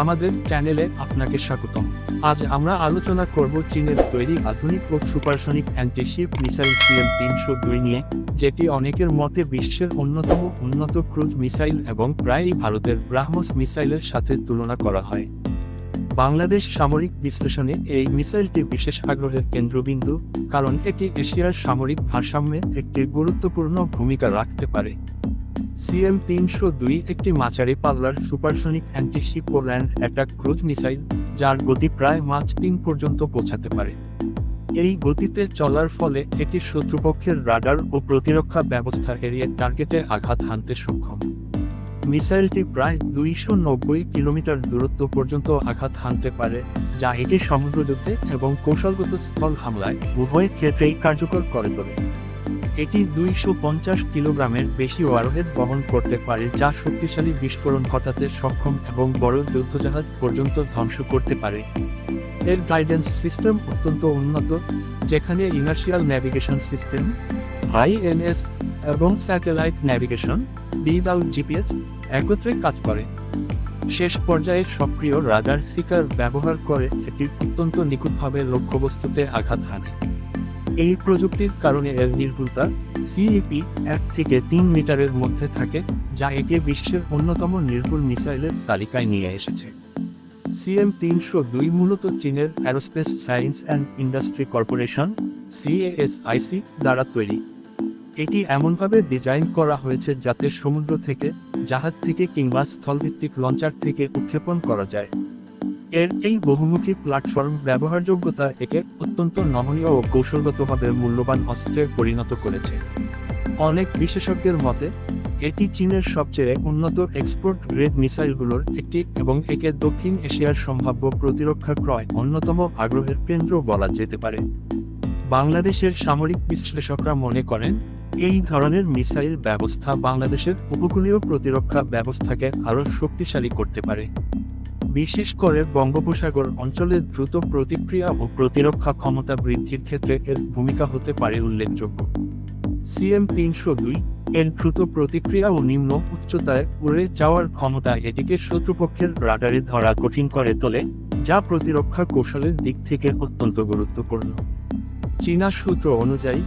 আমাদের চ্যানেলে আপনাকে স্বাগতম। আজ আমরা আলোচনা করব চীনের তৈরি আধুনিক ও সুপারসনিক অ্যান্টিশিপ মিসাইল সিএম তিনশো দুই নিয়ে, যেটি অনেকের মতে বিশ্বের অন্যতম উন্নত ক্রুজ মিসাইল এবং প্রায়ই ভারতের ব্রাহ্মস মিসাইলের সাথে তুলনা করা হয়। বাংলাদেশ সামরিক বিশ্লেষণে এই মিসাইলটি বিশেষ আগ্রহের কেন্দ্রবিন্দু, কারণ এটি এশিয়ার সামরিক ভারসাম্যে একটি গুরুত্বপূর্ণ ভূমিকা রাখতে পারে। সিএম তিনশো দুই একটি মাঝারি পাল্লার সুপারসনিক অ্যান্টিশিপ ও ল্যান্ড অ্যাটাক ক্রুজ মিসাইল, যার গতি প্রায় মাছ তিন পর্যন্ত পৌঁছাতে পারে। এই গতিতে চলার ফলে এটি শত্রুপক্ষের রাডার ও প্রতিরক্ষা ব্যবস্থা এড়িয়ে টার্গেটে আঘাত হানতে সক্ষম। মিসাইলটি প্রায় দুইশো নব্বই কিলোমিটার দূরত্ব পর্যন্ত আঘাত হানতে পারে, যা এটি সমুদ্রযুদ্ধে এবং কৌশলগত স্থল হামলায় উভয় ক্ষেত্রেই কার্যকর করে তোলে। এটি দুইশো পঞ্চাশ কিলোগ্রামের বেশি ওয়ারহেড বহন করতে পারে, যা শক্তিশালী বিস্ফোরণ ঘটাতে সক্ষম এবং বড় যুদ্ধজাহাজ পর্যন্ত ধ্বংস করতে পারে। এর গাইডেন্স সিস্টেম অত্যন্ত উন্নত, যেখানে ইনার্শিয়াল ন্যাভিগেশন সিস্টেম আইএনএস এবং স্যাটেলাইট ন্যাভিগেশন উইদাউট জিপিএস একত্রে কাজ করে। শেষ পর্যায়ে সক্রিয় রাডার সিকার ব্যবহার করে এটি অত্যন্ত নিখুঁতভাবে লক্ষ্যবস্তুতে আঘাত হানে। এই প্রযুক্তির কারণে এর নির্ভুলতা সিইপি এক থেকে তিন মিটারের মধ্যে থাকে, যা একে বিশ্বের অন্যতম নির্ভুল মিসাইলের তালিকায় নিয়ে এসেছে। সিএম তিনশো দুই মূলত চীনের aerospace science and industry corporation CASIC দ্বারা তৈরি। এটি এমনভাবে ডিজাইন করা হয়েছে যাতে সমুদ্র থেকে জাহাজ থেকে কিংবা স্থলভিত্তিক লঞ্চার থেকে উৎক্ষেপণ করা যায়। এর এই বহুমুখী প্ল্যাটফর্ম ব্যবহারযোগ্যতা একে অত্যন্ত নমনীয় ও কৌশলগতভাবে মূল্যবান অস্ত্রে পরিণত করেছে। অনেক বিশেষজ্ঞের মতে, এটি চীনের সবচেয়ে উন্নত এক্সপোর্ট গ্রেড মিসাইলগুলোর একটি এবং একে দক্ষিণ এশিয়ার সম্ভাব্য প্রতিরক্ষা ক্রয় অন্যতম আগ্রহের কেন্দ্র বলা যেতে পারে। বাংলাদেশের সামরিক বিশ্লেষকরা মনে করেন, এই ধরনের মিসাইল ব্যবস্থা বাংলাদেশের উপকূলীয় প্রতিরক্ষা ব্যবস্থাকে আরও শক্তিশালী করতে পারে। বিশেষ করে বঙ্গোপসাগর অঞ্চলের দ্রুত প্রতিক্রিয়া ও প্রতিরক্ষা ক্ষমতা বৃদ্ধির ক্ষেত্রে এর ভূমিকা হতে পারে উল্লেখযোগ্য। সিএম তিনশো দুই এর দ্রুত প্রতিক্রিয়া ও নিম্ন উচ্চতায় উড়ে যাওয়ার ক্ষমতা এটিকে শত্রুপক্ষের রাডারে ধরা কঠিন করে তোলে, যা প্রতিরক্ষা কৌশলের দিক থেকে অত্যন্ত গুরুত্বপূর্ণ। চীনা সূত্র অনুযায়ী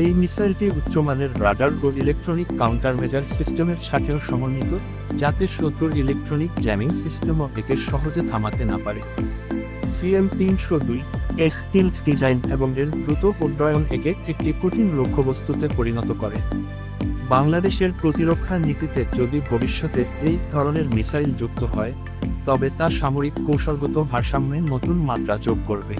এই মিসাইলটি উচ্চমানের রাডার ও ইলেকট্রনিক কাউন্টার মেজার সিস্টেমের সাথেও সমন্বিত, যাতে শত্রুর ইলেকট্রনিক জ্যামিং সিস্টেমও একে সহজে থামাতে না পারে। সিএম তিনশো দুই এর স্টিলথ ডিজাইন এবং এর দ্রুত উড্ডয়ন একে একটি কঠিন লক্ষ্যবস্তুতে পরিণত করে। বাংলাদেশের প্রতিরক্ষা নীতিতে যদি ভবিষ্যতে এই ধরনের মিসাইল যুক্ত হয়, তবে তা সামরিক কৌশলগত ভারসাম্যে নতুন মাত্রা যোগ করবে।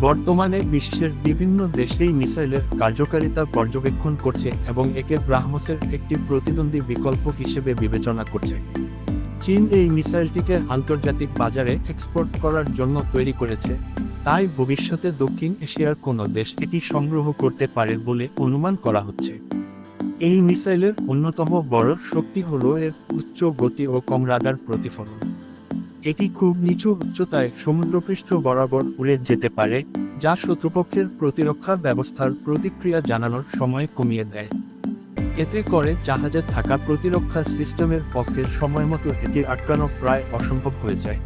বর্তমানে বিশ্বের বিভিন্ন দেশেই মিসাইলের কার্যকারিতা পর্যবেক্ষণ করছে এবং একে ব্রাহ্মসের একটি প্রতিদ্বন্দ্বী বিকল্প হিসেবে বিবেচনা করছে। চীন এই মিসাইলটিকে আন্তর্জাতিক বাজারে এক্সপোর্ট করার জন্য তৈরি করেছে। তাই ভবিষ্যতে দক্ষিণ এশিয়ার কোনো দেশ এটি সংগ্রহ করতে পারে বলে অনুমান করা হচ্ছে। এই মিসাইলের অন্যতম বড় শক্তি হল এর উচ্চ গতি ও কম রাডার প্রতিফলন। এটি খুব নিচু উচ্চতায় সমুদ্রপৃষ্ঠ বরাবর উড়ে যেতে পারে, যা শত্রুপক্ষের প্রতিরক্ষা ব্যবস্থার প্রতিক্রিয়া জানানোর সময় কমিয়ে দেয়। এতে করে জাহাজে থাকা প্রতিরক্ষা সিস্টেমের পক্ষে সময়মতো এটি আটকানো প্রায় অসম্ভব হয়ে যায়।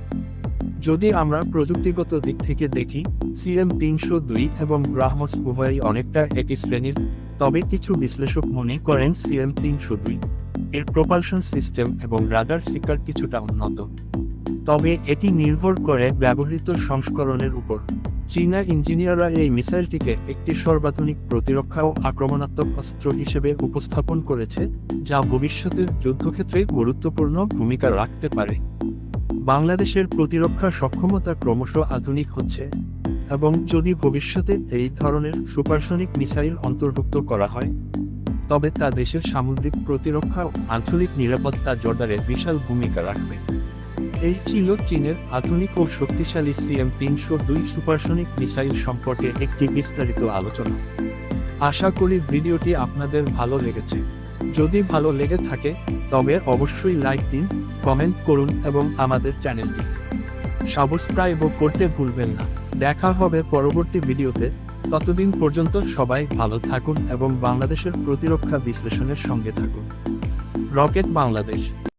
যদি আমরা প্রযুক্তিগত দিক থেকে দেখি, সিএম তিনশো দুই এবং ব্রাহ্মস উভয়ই অনেকটা একই শ্রেণির, তবে কিছু বিশ্লেষক মনে করেন সিএম তিনশো দুই এর প্রপালশন সিস্টেম এবং রাডার শিকার কিছুটা উন্নত। তবে এটি নির্ভর করে ব্যবহৃত সংস্করণের উপর। চীনা ইঞ্জিনিয়াররা এই মিসাইলটিকে একটি সর্বাধুনিক প্রতিরক্ষা ও আক্রমণাত্মক অস্ত্র হিসেবে উপস্থাপন করেছে, যা ভবিষ্যতের যুদ্ধক্ষেত্রে গুরুত্বপূর্ণ ভূমিকা রাখতে পারে। বাংলাদেশের প্রতিরক্ষা সক্ষমতা ক্রমশ আধুনিক হচ্ছে, এবং যদি ভবিষ্যতে এই ধরনের সুপারসনিক মিসাইল অন্তর্ভুক্ত করা হয়, তবে তা দেশের সামুদ্রিক প্রতিরক্ষা ও আঞ্চলিক নিরাপত্তা জোরদারে বিশাল ভূমিকা রাখবে। এই ছিল চীনের আধুনিক ও শক্তিশালী সিএম তিনশো দুই সুপারসনিক মিসাইল সম্পর্কে একটি বিস্তারিত আলোচনা। আশা করি ভিডিওটি আপনাদের ভালো লেগেছে। যদি ভালো লেগে থাকে, তবে অবশ্যই লাইক দিন, কমেন্ট করুন এবং আমাদের চ্যানেলটি সাবস্ক্রাইবও করতে ভুলবেন না। দেখা হবে পরবর্তী ভিডিওতে। ততদিন পর্যন্ত সবাই ভালো থাকুন এবং বাংলাদেশের প্রতিরক্ষা বিশ্লেষণের সঙ্গে থাকুন। রকেট বাংলাদেশ।